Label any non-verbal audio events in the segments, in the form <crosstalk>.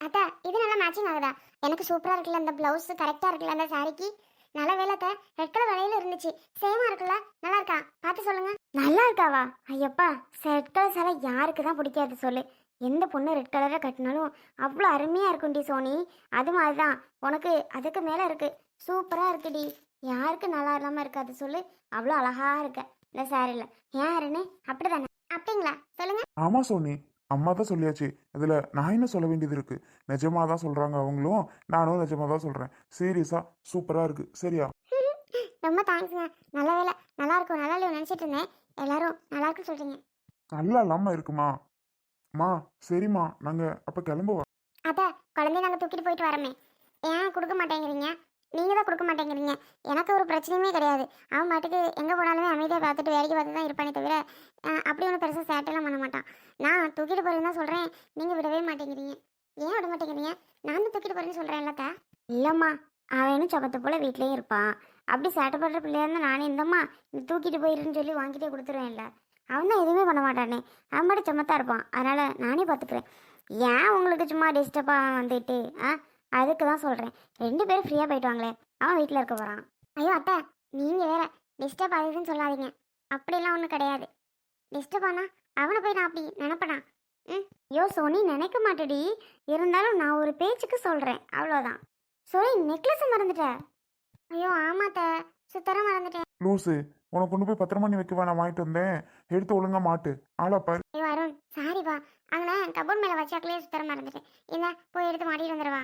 அத்தா இது நல்லா மேட்சிங் ஆகுதா? எனக்கு சூப்பராக இருக்குல்ல அந்த பிளவுஸ் கரெக்டாக இருக்குல்ல அந்த சாரிக்கு நல்ல வேலைத்த ரெட் கலர் வளையல இருந்துச்சு. சேமா இருக்குல்ல நல்லா இருக்கா? பார்த்து சொல்லுங்க. நல்லா இருக்காவா? ஐயப்பா ரெட் கலர் சேலை யாருக்கு தான் பிடிக்காது சொல்லு. எந்த பொண்ணு ரெட் கலரை கட்டினாலும் அவ்வளோ அருமையாக இருக்கும்டி சோனி. அது மாதிரி தான் உனக்கு அதுக்கு மேலே இருக்கு. சூப்பராக இருக்குடி. யாருக்கு நல்லா இல்லாமல் இருக்காது சொல்லு. அவ்வளோ அழகா இருக்க இந்த சாரியில் ஏன் அருணே? அப்படிதானே? அப்படிங்களா? சொல்லுங்க. ஆமா சோனி. அம்மா தான் சொல்லியாச்சு. இதுல நான் என்ன சொல்ல வேண்டியது இருக்கு? நிஜமா தான் சொல்றாங்க அவங்களும். நானும் நிஜமா தான் சொல்றேன். சீரியஸா சூப்பரா இருக்கு. சரியா? <laughs> ரொம்ப தேங்க்ஸ்ங்க நல்ல வேலை நல்லா இருக்கும். நல்லா இல்லையோ நினச்சிட்டு இருந்தேன். எல்லாரும் நல்லா இருக்கு சொல்றீங்க. நல்லா இல்லாம இருக்குமா? மா சரிம்மா. நாங்க அப்ப கிளம்புவா அத்தை குழந்தைய நாங்கள் தூக்கிட்டு போயிட்டு வரமே. ஏன் கொடுக்க மாட்டேங்கிறீங்க? நீங்கள் தான் கொடுக்க மாட்டேங்கிறீங்க. எனக்கு ஒரு பிரச்சனையுமே கிடையாது. அவன் பாட்டுக்கு எங்கே போனாலுமே அமைதியாக பார்த்துட்டு வேடிக்கை பார்த்து தான் இருப்பானே தவிர அப்படி ஒன்றும் பெருசாக சேட்டெல்லாம் பண்ண மாட்டான். நான் தூக்கிட்டு போகிறேன்னு தான் சொல்கிறேன் நீங்கள் விடவே மாட்டேங்கிறீங்க. ஏன் விட மாட்டேங்கிறீங்க? நான் தான் தூக்கிட்டு போகிறேன்னு சொல்கிறேன் இல்லக்கா. இல்லைம்மா அவனும் சபத்தை போல் வீட்லேயும் இருப்பான். அப்படி சேட்டைப்படுற பிள்ளையா இருந்தால் நானே இந்தம்மா நீ தூக்கிட்டு போயிருன்னு சொல்லி வாங்கிட்டே கொடுத்துருவேன்ல அவன் தான் எதுவுமே பண்ண மாட்டானே. அவன் பாட்டு சமத்தா இருப்பான். அதனால் நானே பார்த்துக்கிறேன் ஏன் உங்களுக்கு சும்மா டிஸ்டர்பாக வந்துட்டு ஆ அதுக்கு தான் சொல்கிறேன் ரெண்டு பேரும் ஃப்ரீயாக போயிட்டு வாங்களே அவன் வீட்டில் இருக்க போகிறான் ஐயோ அத்தை நீங்கள் வேற டிஸ்டர்ப் ஆகுதுன்னு சொல்லாதீங்க. அப்படிலாம் ஒன்றும் கிடையாது. டிஸ்டர்ப் ஆனா அவனை போய் நான் அப்படி நினப்பனா? ம் ஐயோ சோனி நினைக்க மாட்டேடி. இருந்தாலும் நான் ஒரு பேச்சுக்கு சொல்கிறேன் அவ்வளோதான் சோனி நெக்லஸை மறந்துட்டேன் ஐயோ ஆமாத்த சுத்தரம் மறந்துட்டேன். லூசு உனக்கு கொண்டு போய் பத்திரமா நீ வைக்கவா? நான் வாங்கிட்டு வந்தேன். எடுத்து ஒழுங்கா மாட்டு. ஆளா பாரு. ஐயோ அருண் சாரிப்பா அங்கே கபோர்ட் மேலே வச்சாக்கலே சுத்தரம் மறந்துட்டேன். என்ன போய் எடுத்து மாட்டிட்டு வந்துடுவா.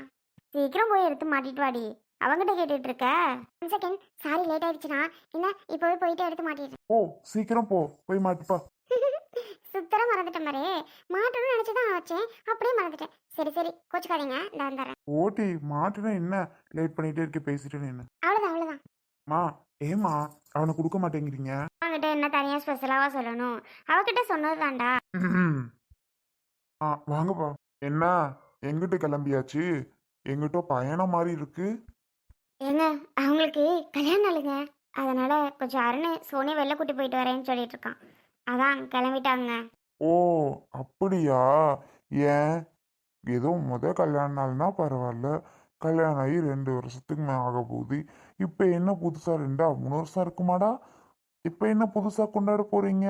சீக்கிரம் போய் எடுத்து மாட்டிட்டு வாடி. அவங்கிட்ட கேட்டுட்டு இருக்க ஒன் செகண்ட் சாரி லேட் ஆயிடுச்சுனா என்ன இப்போவே போயிட்டு எடுத்து மாட்டிடுறேன் ஓ சீக்கிரம் போ. போய் மாட்டுப்பா. <laughs> சுத்தரம் மறந்துட்டேன் மாதிரி மாட்டணும்னு நினச்சி தான் வச்சேன் அப்படியே மறந்துட்டேன். சரி சரி. கோச்சுக்காதீங்க. இந்த வந்துடுறேன் ஓட்டி மாட்டுனா என்ன? லேட் பண்ணிட்டே இருக்க பேசிட்டு என்ன? அவ்வளோதான் அவ்வளோதான் மா ஏமா அவனை கொடுக்க மாட்டேங்கிறீங்க? அவங்ககிட்ட என்ன தனியாக ஸ்பெஷலாவா சொல்லணும்? அவகிட்ட சொன்னது தான்டா. ஆ வாங்கப்பா. என்ன? எங்கிட்ட கிளம்பியாச்சு? எங்கிட்ட பயணம் மாதிரி இருக்கு. ஏங்க அவங்களுக்கு கல்யாணம் நாளுங்க. அதனால கொஞ்சம் அருண் சோனியா வெளில கூட்டி போயிட்டு வரேன்னு சொல்லிட்டு இருக்கான். அதான் கிளம்பிட்டாங்க. ஓ அப்படியா? ஏன்? ஏதோ முத கல்யாண நாள்னா பரவாயில்ல. கல்யாணம் ஆகி ரெண்டு வருஷத்துக்கு மேலே ஆக போகுது. இப்போ என்ன புதுசாக ரெண்டா மூணு வருஷம் இருக்குமாடா? இப்போ என்ன புதுசாக கொண்டாட போறீங்க?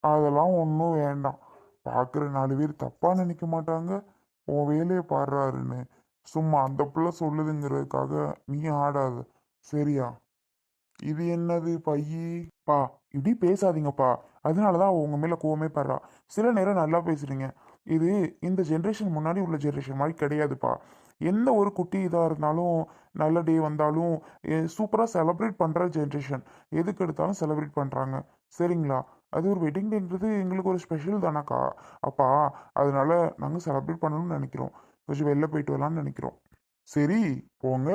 அதெல்லாம் ஒன்றும் வேண்டாம். பார்க்குற நாலு பேர் தப்பாக நினைக்க மாட்டாங்க. உன் வேலையை பாடுறாருன்னு சும்மா அந்த பிள்ளை சொல்லுதுங்கிறதுக்காக நீ ஆடாத. சரியா? இது என்னது பையி? பா இப்படி பேசாதீங்கப்பா. அதனால தான் உங்கள் மேலே கோவமே படுறா. சில நேரம் நல்லா பேசுறீங்க. இது இந்த ஜென்ரேஷன் முன்னாடி உள்ள ஜென்ரேஷன் மாதிரி கிடையாதுப்பா. எந்த ஒரு குட்டி இதாக இருந்தாலும் நல்ல டே வந்தாலும் சூப்பராக செலப்ரேட் பண்ணுற ஜென்ரேஷன் எதுக்கு எடுத்தாலும் செலப்ரேட் பண்ணுறாங்க சரிங்களா? அது ஒரு வெட்டிங் டேன்றது எங்களுக்கு ஒரு ஸ்பெஷல் தானக்கா. அப்பா அதனால நாங்கள் செலப்ரேட் பண்ணணும்னு நினைக்கிறோம். கொஞ்சம் வெளில போயிட்டு வரலாம்னு நினைக்கிறோம். சரி போங்க.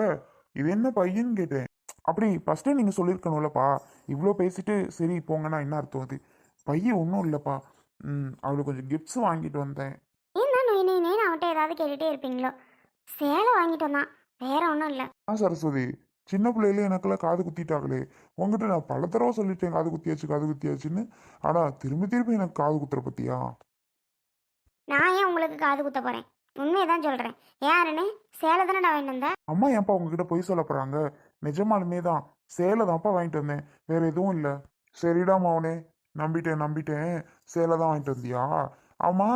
இது என்ன பையன்னு கேட்டேன். அப்படி ஃபஸ்ட்டே நீங்கள் சொல்லியிருக்கணும்லப்பா. இவ்வளோ பேசிட்டு சரி போங்கன்னா என்ன அர்த்தம் அது? பையன் ஒன்றும் இல்லைப்பா. ம் அவளுக்கு கொஞ்சம் கிஃப்ட்ஸ் வாங்கிட்டு வந்தேன். அவன்கிட்ட ஏதாவது கேட்டுட்டே இருப்பீங்களோ? சேலை வாங்கிட்டு வந்தான். வேற ஒன்றும் இல்லை. ஆ சரஸ்வதி. சின்ன பிள்ளையில எனக்கெல்லாம் காது குத்திட்டாங்களே. உங்ககிட்ட நான் பல தடவை சொல்லிட்டேன் காது குத்தியாச்சு காது குத்தியாச்சுன்னு. ஆனால் திரும்பி திரும்பி எனக்கு காது குத்துற பத்தியா? நான் ஏன் உங்களுக்கு காது குத்த போறேன்? உண்மையை தான் சொல்றேன். யாருன்னு சேலை தானடா வாங்கிட்டு வந்தேன்? அம்மா ஏன்ப்பா உங்ககிட்ட பொய் சொல்ல போகிறாங்க நிஜமாலுமே தான். சேலை தான்ப்பா வாங்கிட்டு வந்தேன். வேற எதுவும் இல்லை. சரிடா மவனே. நம்பிட்டேன் நம்பிட்டேன். சேலை தான் வாங்கிட்டு வந்தியா? ஆமா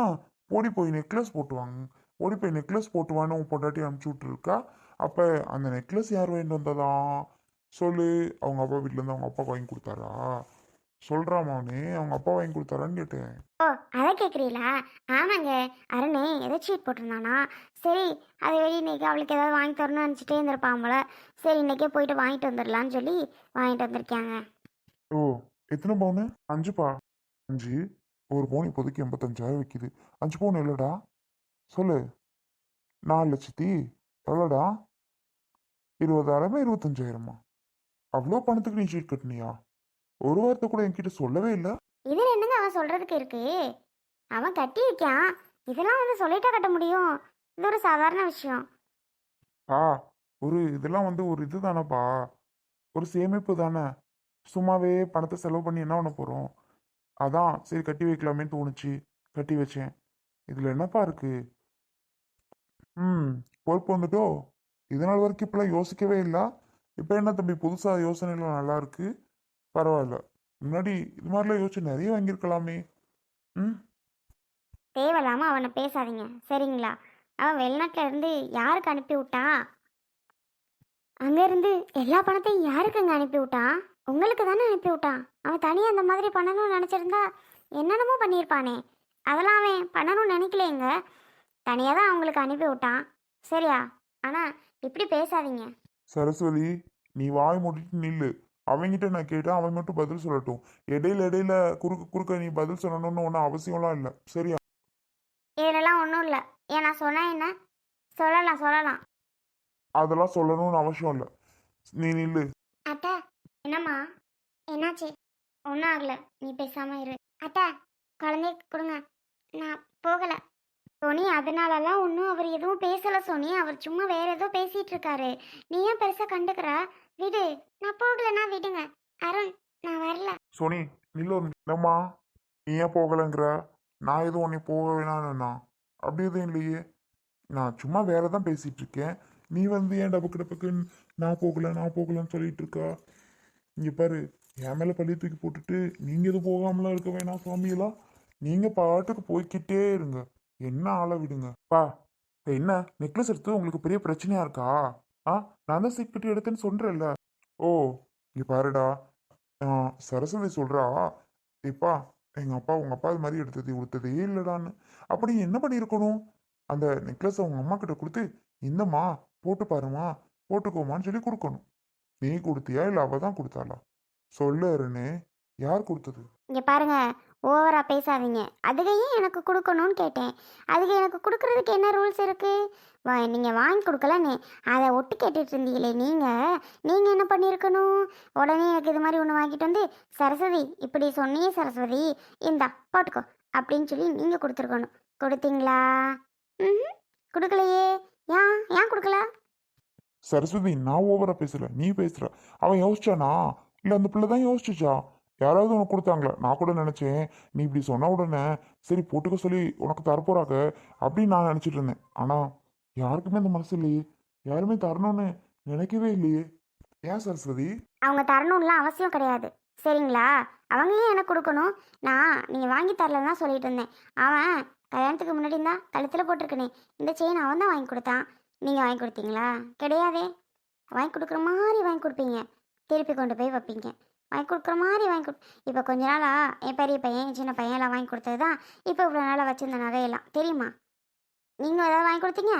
ஓடி போய் நெக்லஸ் போட்டுவாங்க ஓடி போய் நெக்லஸ் போட்டுவான்னு உன் பொண்டாட்டி அனுப்பிச்சி விட்ருக்கா அப்போ அந்த நெக்லஸ் யார் வாங்கிட்டு வந்ததா? சொல்லு. அவங்க அப்பா வீட்டிலேருந்து அவங்க அப்பா வாங்கி கொடுத்தாரா? சொல்கிறா மவனே அவங்க அப்பா வாங்கி கொடுத்தாரான்னு கேட்டேன். ஓ அதை கேட்குறீங்களா ஆமாங்க அருணே ஏதோ சீட் போட்டிருந்தானா? சரி அதை வெளியே இன்னைக்கு அவளுக்கு ஏதாவது வாங்கி தரணும்னு நினச்சிட்டே இருந்திருப்பான் போல. சரி இன்னைக்கே போயிட்டு வாங்கிட்டு வந்துடலான்னு சொல்லி வாங்கிட்டு வந்திருக்காங்க. ஓ எத்தனை பவுனு? அஞ்சுப்பா அஞ்சு? ஒரு பவுன் இப்போதைக்கு எண்பத்தஞ்சாயிரம் விற்கிது அஞ்சு பவுன் எவ்வளோடா? சொல்லு. நாலு லட்சத்தி? எவ்வளோடா? இருபதாயிரமா இருபத்தஞ்சாயிரமா? அவ்வளோ பணத்துக்கு நீ சீட் கட்டினியா? ஒரு வாரத்தை கூட என்கிட்ட சொல்லவே இல்லை. இது என்னங்க அவன் சொல்றதுக்கு இருக்கு? அவன் கட்டியிருக்கான். இதெல்லாம் வந்து சொல்லிட்டா கட்ட முடியும். இது ஒரு சாதாரண விஷயம். பா ஒரு இதெல்லாம் வந்து ஒரு இது தானேப்பா. ஒரு சேமிப்பு தானே. சும்மாவே பணத்தை செலவு பண்ணி என்ன பண்ண போகிறோம் அதான் சரி கட்டி வைக்கலாமேன்னு தோணுச்சு. கட்டி வச்சேன். இதில் என்னப்பா இருக்கு? ம் பொறுப்பு வந்துட்டோ? இது நாள் வரைக்கும் இப்பெல்லாம் யோசிக்கவே இல்லை. இப்போ என்ன தம்பி புதுசாக யோசனைலாம் நல்லா இருக்கு? பரவாயில்ல. முன்னாடி இது மாதிரிலாம் யோசிச்சு நிறைய வாங்கியிருக்கலாமே. ம்? தேவையில்லாமல் அவனை பேசாதீங்க. சரிங்களா? அவன் வெளிநாட்டில் இருந்து யாருக்கு அனுப்பி விட்டான்? அங்கேருந்து எல்லா பணத்தையும் யாருக்குங்க அனுப்பி விட்டான்? உங்களுக்கு தானே அனுப்பி விட்டான்? அவன் தனியாக அந்த மாதிரி பண்ணணும்னு நினச்சிருந்தா என்னென்னமோ பண்ணியிருப்பானே. அதெல்லாம் அவன் பண்ணணும்னு நினைக்கலேங்க தனியாக தான் அவங்களுக்கு அனுப்பி விட்டான். சரியா? ஆனால் இப்படி பேசாதீங்க. சரஸ்வதி நீ வாய் மூடிட்டு நில்லு. அவங்கிட்ட நான் கேட்டேன் அவன் மட்டும் பதில் சொல்லட்டும். இடையில இடையில குறுக்க குறுக்க நீ பதில் சொல்லணும்னு ஒன்றும் அவசியம்லாம் இல்லை. சரியா? இதிலெல்லாம் ஒன்றும் இல்லை. ஏன் நான் சொன்னேன் என்ன? சொல்லலாம் சொல்லலாம். அதெல்லாம் சொல்லணும்னு அவசியம் இல்லை. நீ நில்லு. அத்தை என்னம்மா? என்னாச்சு? ஒன்றும் ஆகல. நீ பேசாம இரு. அத்தை குழந்தைய கொடுங்க. நான் போகல. சோனி அதனாலலாம் ஒன்றும் அவர் எதுவும் பேசல சோனி. அவர் சும்மா வேற ஏதோ பேசிட்டு இருக்காரு. நீ ஏன் பெருசா கண்டுக்கிற? விடு. நான் போகலன்னா விடுங்க. அருண் நான் வரல. சோனி நில்லு ஒரு நிமிஷம். என்னம்மா? நீ ஏன் போகலைங்கிற? நான் எதுவும் உன்னை போக வேணாம்னா அப்படி எதுவும் இல்லையே. நான் சும்மா வேற தான் பேசிட்டு இருக்கேன் நீ வந்து ஏன் டபக்கு டபக்குன்னு நான் போகல நான் போகலன்னு சொல்லிட்டு இருக்கா இங்க பாரு என் மேல பள்ளி தூக்கி போட்டுட்டு நீங்க எதுவும் போகாமலாம் இருக்க வேணாம் சுவாமியெல்லாம் நீங்க பாட்டுக்கு போய்க்கிட்டே இருங்க. என்ன ஆளை விடுங்க. பா இப்ப என்ன? நெக்லஸ் எடுத்து உங்களுக்கு பெரிய பிரச்சனையா இருக்கா? ஆ நான் தான் சீக்கிரம் எடுத்தேன்னு சொல்கிறேன்ல ஓ இங்கே பாருடா. ஆ, சரஸ்வதி சொல்கிறா இப்பா எங்கள் அப்பா உங்கள் அப்பா இது மாதிரி எடுத்தது கொடுத்ததே இல்லைடான்னு. அப்படி என்ன பண்ணியிருக்கணும்? அந்த நெக்லஸ் உங்கள் அம்மா கிட்ட கொடுத்து இந்தம்மா போட்டு பாருமா போட்டுக்கோமான்னு சொல்லி கொடுக்கணும். நீ கொடுத்தியா இல்லை அவள் தான் கொடுத்தாளா? சொல்லு அருணே. யார் கொடுத்தது? இங்கே பாருங்க ஓவரா பேசாதீங்க. அதுக்கையும் எனக்கு கொடுக்கணும்னு கேட்டேன். அதுக்கு எனக்கு கொடுக்கறதுக்கு என்ன ரூல்ஸ் இருக்கு? வா நீங்கள் வாங்கி கொடுக்கலன்னு. அதை ஒட்டு கேட்டுட்டு இருந்தீங்களே நீங்கள் நீங்கள் என்ன பண்ணியிருக்கணும்? உடனே எனக்கு இது மாதிரி ஒன்று வாங்கிட்டு வந்து சரஸ்வதி இப்படி சொன்னியே சரஸ்வதி இந்தா போட்டுக்கோ அப்படின்னு சொல்லி நீங்கள் கொடுத்துருக்கணும். கொடுத்தீங்களா? ம் கொடுக்கலையே. ஏன்? ஏன் கொடுக்கல? சரஸ்வதி நான் ஓவரா பேசல. நீ பேசுற. அவன் யோசிச்சானா? இல்ல அந்த பிள்ளை தான் யோசிச்சுச்சா? யாராவது உனக்கு கொடுத்தாங்களா? நான் கூட நினச்சேன். நீ இப்படி சொன்ன உடனே சரி போட்டுக்க சொல்லி உனக்கு தரப்போறாங்க அப்படின்னு நான் நினச்சிட்டு இருந்தேன். ஆனால் யாருக்குமே அந்த மனசு இல்லையே. யாருமே தரணும்னு நினைக்கவே இல்லையே. ஏன் சரஸ்வதி? அவங்க தரணும்லாம் அவசியம் கிடையாது. சரிங்களா? அவங்க ஏன் எனக்கு கொடுக்கணும். நான் நீங்கள் வாங்கி தரலன்னா சொல்லிட்டு இருந்தேன். அவன் கல்யாணத்துக்கு முன்னாடி தான் கழுத்தில் போட்டிருக்கனே. இந்த செயின் அவன் தான் வாங்கி கொடுத்தான். நீங்கள் வாங்கி கொடுத்தீங்களா? கிடையாதே. வாங்கி கொடுக்குற மாதிரி வாங்கி கொடுப்பீங்க. திருப்பி கொண்டு போய் வைப்பீங்க. வாங்கி கொடுக்குற மாதிரி வாங்கி கொடு. இப்போ கொஞ்ச நாளாக என் பெரிய பையன் சின்ன பையன் எல்லாம் வாங்கி கொடுத்தது தான். இப்போ இவ்வளோ நாளாக வச்சிருந்த நகையெல்லாம் தெரியுமா? நீங்கள் ஏதாவது வாங்கி கொடுத்தீங்க?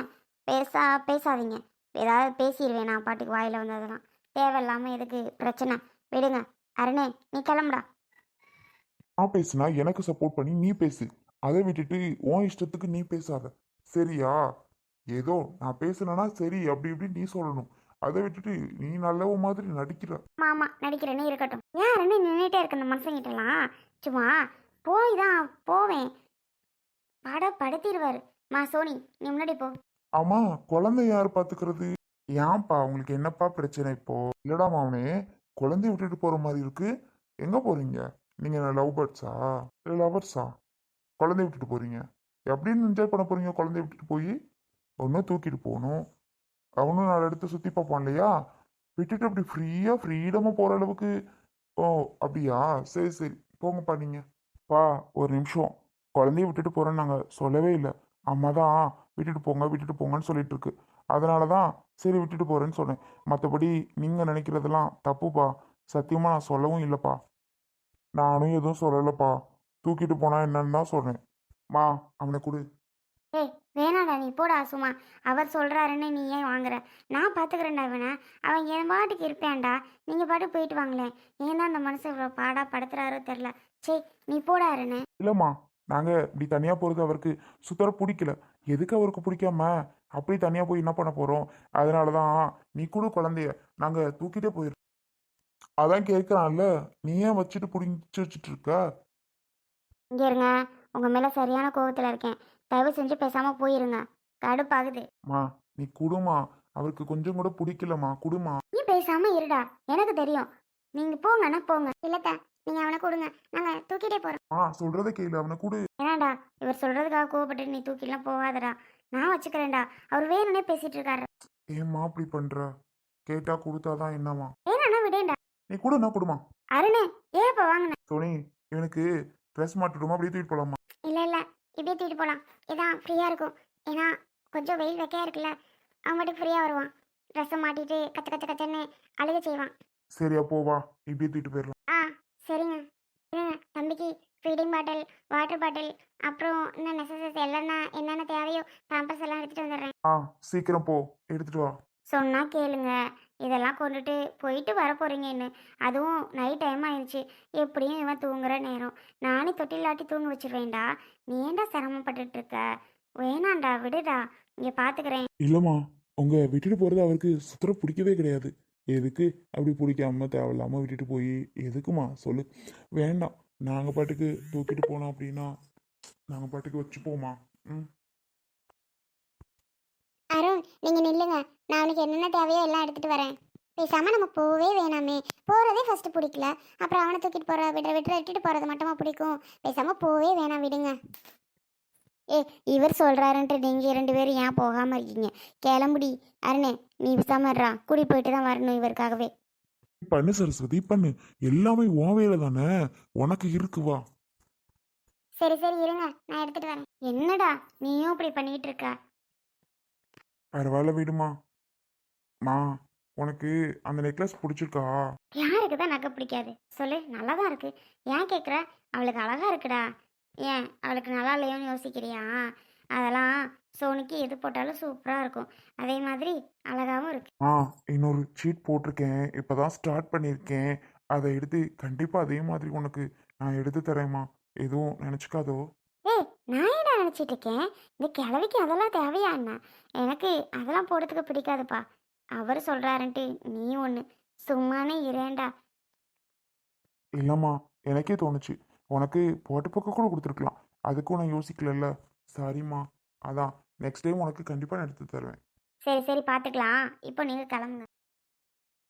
பேசா பேசாதீங்க. ஏதாவது பேசிடுவேன் நான் பாட்டுக்கு வாயில் வந்ததெல்லாம் தேவையில்லாமல் எதுக்கு? பிரச்சனை. விடுங்க. அருணே நீ கிளம்புடா. நான் பேசுனா எனக்கு சப்போர்ட் பண்ணி நீ பேசு. அதை விட்டுட்டு உன் இஷ்டத்துக்கு நீ பேசாத. சரியா? ஏதோ நான் பேசுனேன்னா சரி அப்படி இப்படி நீ சொல்லணும். அதை விட்டுட்டு நீ நல்லவ மாதிரி நடிக்கிற. ஆமா நடிக்கிறேனே இருக்கட்டும். ஏன் அருணே நின்றுட்டே இருக்க இந்த மனுஷங்கிட்டலாம்? சும்மா போய் தான் போவேன். பட படுத்திடுவாரு மா சோனி நீ முன்னாடி போ. ஆமா குழந்தை யார் பாத்துக்கிறது? ஏன்பா உங்களுக்கு என்னப்பா பிரச்சனை இப்போ? இல்லடா மாவனே குழந்தைய விட்டுட்டு போற மாதிரி இருக்கு. எங்க போறீங்க? நீங்க லவ் பேர்ட்ஸா? லவர்ஸா குழந்தைய விட்டுட்டு போறீங்க. எப்படின்னு என்ஜாய் பண்ண போறீங்க குழந்தைய விட்டுட்டு போய்? ஒன்றும் தூக்கிட்டு போகணும். அவனும் நாலு இடத்த சுற்றி பார்ப்பான் இல்லையா? விட்டுட்டு அப்படி ஃப்ரீயாக ஃப்ரீடமாக போகிற அளவுக்கு. ஓ அப்படியா? சரி சரி. போங்கப்பா நீங்கள் பா ஒரு நிமிஷம். குழந்தைய விட்டுட்டு போகிறேன்னு நாங்கள் சொல்லவே இல்லை. அம்மா தான் விட்டுட்டு போங்க விட்டுட்டு போங்கன்னு சொல்லிட்டு இருக்கு. அதனால தான் சரி விட்டுட்டு போகிறேன்னு சொன்னேன். மற்றபடி நீங்கள் நினைக்கிறதெல்லாம் தப்புப்பா. சத்தியமாக நான் சொல்லவும் இல்லைப்பா. நானும் எதுவும் சொல்லலைப்பா. தூக்கிட்டு போனால் என்னன்னு தான் சொன்னேன். மா அவனை கொடு. ஆ வேணாடா நீ போடா சும்மா. அவர் சொல்கிறாருன்னு நீ ஏன் வாங்குற? நான் பார்த்துக்கிறேன்டா இவனை. அவன் என் பாட்டுக்கு இருப்பேன்டா. நீங்கள் பாட்டுக்கு போயிட்டு வாங்களேன். ஏன் தான் அந்த மனுஷன் இவ்வளோ பாடா படுத்துறாரோ தெரில சே நீ போடா அருணே. இல்லைம்மா நாங்கள் இப்படி தனியாக போகிறது அவருக்கு சுத்தர பிடிக்கல. எதுக்கு அவருக்கு பிடிக்காம? அப்படி தனியாக போய் என்ன பண்ண போகிறோம் அதனால தான் நீ கூட குழந்தைய. நாங்கள் தூக்கிட்டே போயிடுறோம் அதான் கேட்குறான்ல நீ ஏன் வச்சுட்டு பிடிச்சி வச்சுட்டு இருக்க? இங்கே இருங்க. உங்கள் மேலே சரியான கோவத்தில் இருக்கேன். தயவு செஞ்சு பேசாமல் போயிருங்க. கடுப்பாகுது. மா நீ குடுமா. அவருக்கு கொஞ்சம் கூட பிடிக்கலம்மா குடுமா. நீ பேசாமல் இருடா. எனக்கு தெரியும். நீங்கள் போங்கண்ணா போங்க. இல்லைத்தா நீங்கள் அவனை கொடுங்க. நாங்கள் தூக்கிட்டே போகிறோம் ஆ சொல்கிறத கேளு. அவனை கொடு. ஏன்னாடா இவர் சொல்கிறதுக்காக கோவப்பட்டு நீ தூக்கிலாம் போகாதடா. நான் வச்சுக்கிறேன்டா. அவர் வேணும்னே பேசிட்டு இருக்காரு ஏம்மா அப்படி பண்ற? கேட்டா கொடுத்தாதான் என்னம்மா? வேணாண்ணா விடேன்டா நீ கூட என்ன கொடுமா. அருணே ஏன் இப்போ வாங்கின? சோனி எனக்கு ட்ரெஸ் மாட்டிடுமா அப்படியே தூக்கிட்டு போலாமா? இல்ல இல்ல. இப்படியே தூக்கிட்டு போலாம். இதான் ஃப்ரீயா இருக்கும். ஏன்னா கொஞ்சம் வெயில் வைக்கையா இருக்குல்ல. அவன் மட்டும் ஃப்ரீயா வருவான். ட்ரெஸ்ஸை மாட்டிட்டு கச்ச கச்ச கச்சன்னு அழுக செய்வான். சரி அப்போ வா. இப்படியே தூக்கிட்டு போயிடலாம். ஆ சரிங்க. இருங்க. தம்பிக்கு ஃபீடிங் பாட்டில் வாட்டர் பாட்டில் அப்புறம் இன்னும் நெசசரிஸ் என்னென்ன என்னென்ன தேவையோ பேம்பர்ஸ் எல்லாம் எடுத்துட்டு வந்துடுறேன். ஆ சீக்கிரம் போ. எடுத்துட்டு வா. சொன்னா கேளுங்க. இதெல்லாம் கொண்டுட்டு போயிட்டு வர போகிறீங்கன்னு அதுவும் நைட் டைம் ஆயிடுச்சு எப்படியும் இவன் தூங்குற நேரம். நானே தொட்டிலாட்டி தூங்க வச்சிருவேன்டா. நீ ஏன்டா சிரமப்பட்டுட்டு இருக்க? வேணாண்டா விடுடா. இங்கே பார்த்துக்கிறேன் இல்லைம்மா உங்க விட்டுட்டு போறது அவருக்கு சுத்தர பிடிக்கவே கிடையாது. எதுக்கு அப்படி பிடிக்காம தேவையில்லாம விட்டுட்டு போய்? எதுக்குமா? சொல்லு. வேண்டாம். நாங்க பாட்டுக்கு தூக்கிட்டு போனோம் அப்படின்னா நாங்க பாட்டுக்கு வச்சுப்போமா? ம். அருண் நீங்க நில்லுங்க. நான் அவனுக்கு என்னென்ன தேவையோ எல்லாம் எடுத்துட்டு வரேன். பேசாம நம்ம போவே வேணாமே. போறதே ஃபர்ஸ்ட் பிடிக்கல. அப்புறம் அவனை தூக்கிட்டு போற விடுற விட்டுற விட்டுட்டு போறது மட்டுமா பிடிக்கும்? பேசாம போவே வேணாம் விடுங்க. ஏ இவர் சொல்றாருன்ட்டு நீங்க இரண்டு பேரும் ஏன் போகாம இருக்கீங்க? கிளம்புடி. அருணே நீ பேசாம கூடி போயிட்டு தான் வரணும் இவருக்காகவே. பண்ணு சரஸ்வதி பண்ணு. எல்லாமே வேலை தானே? உனக்கு இருக்கு வா. சரி சரி இருங்க. நான் எடுத்துட்டு வரேன். என்னடா நீயும் இப்படி பண்ணிட்டு இருக்க? பரவாயில்ல விடுமா. மா உனக்கு அந்த நெக்லஸ் பிடிச்சிருக்கா? யாருக்கு தான் நகை பிடிக்காது? சொல்லு நல்லா தான் இருக்கு. ஏன் கேட்குற அவளுக்கு அழகா இருக்குடா. ஏன்? அவளுக்கு நல்லா இல்லையோன்னு யோசிக்கிறியா? அதெல்லாம் சோனிக்கு எது போட்டாலும் சூப்பராக இருக்கும். அதே மாதிரி அழகாவும் இருக்கு. ஆ இன்னொரு சீட் போட்டிருக்கேன். இப்போதான் ஸ்டார்ட் பண்ணியிருக்கேன் அதை எடுத்து கண்டிப்பாக அதே மாதிரி உனக்கு நான் எடுத்து தரேம்மா எதுவும் நினச்சிக்காதோ. ஏய் நான் என்ன நினச்சிட்டு இருக்கேன்? இந்த கிழவிக்கு அதெல்லாம் தேவையா என்ன? எனக்கு அதெல்லாம் போடுறதுக்கு பிடிக்காதுப்பா. அவர் சொல்கிறாருன்ட்டு நீ ஒன்று சும்மானே இரேண்டா இல்லைம்மா எனக்கே தோணுச்சு. உனக்கு போட்டு பக்கம் கூட கொடுத்துருக்கலாம். அதுக்கும் நான் யோசிக்கலல்ல. சாரிம்மா. அதான் நெக்ஸ்ட் டைம் உனக்கு கண்டிப்பாக நான் எடுத்து தருவேன். சரி சரி பார்த்துக்கலாம் இப்போ நீங்கள் கிளம்புங்க.